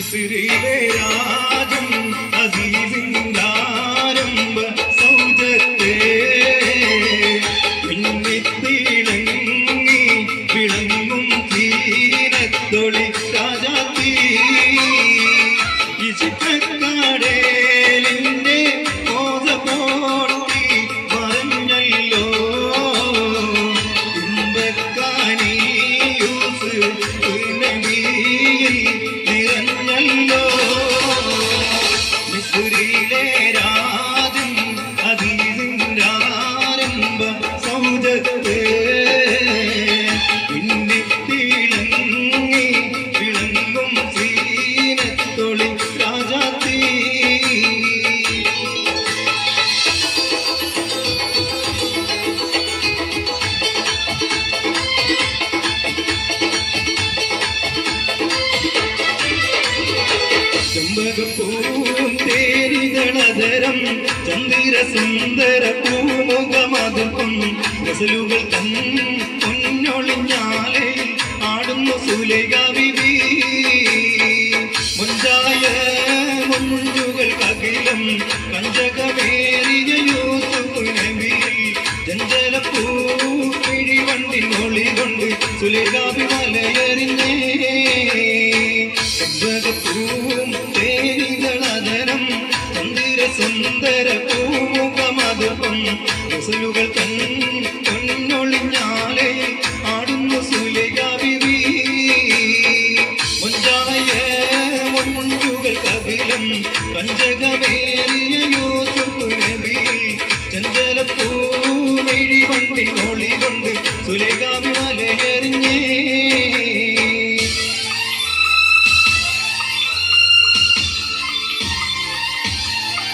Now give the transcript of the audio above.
മിസ്രിലെ രാജൻ അസീസിന്റെ ആരംഭ സൗജത്തെ. മിന്നിത്തിളങ്ങി ചെമ്പകപ്പൂവും തേരികളതരം ചന്ദിര സുന്ദര പൂമുഖമതും ഗസലുകൾ തൻ പൊന്നൊളിഞ്ഞാലെ ആടുന്നു സുലേഖ വിധി മുഞ്ചായ മുഞ്ചുകൾ അഖിലം കഞ്ചകമേറിയ യൂസുഫ് നബി ചഞ്ചലപ്പൂ പിഴിവണ്ടി മൊളി കൊണ്ട് സുലേഖാബി സുന്ദര പൂമുഖമതും മുസലുകൾ തൻ പൊന്നൊളിഞ്ഞാലെ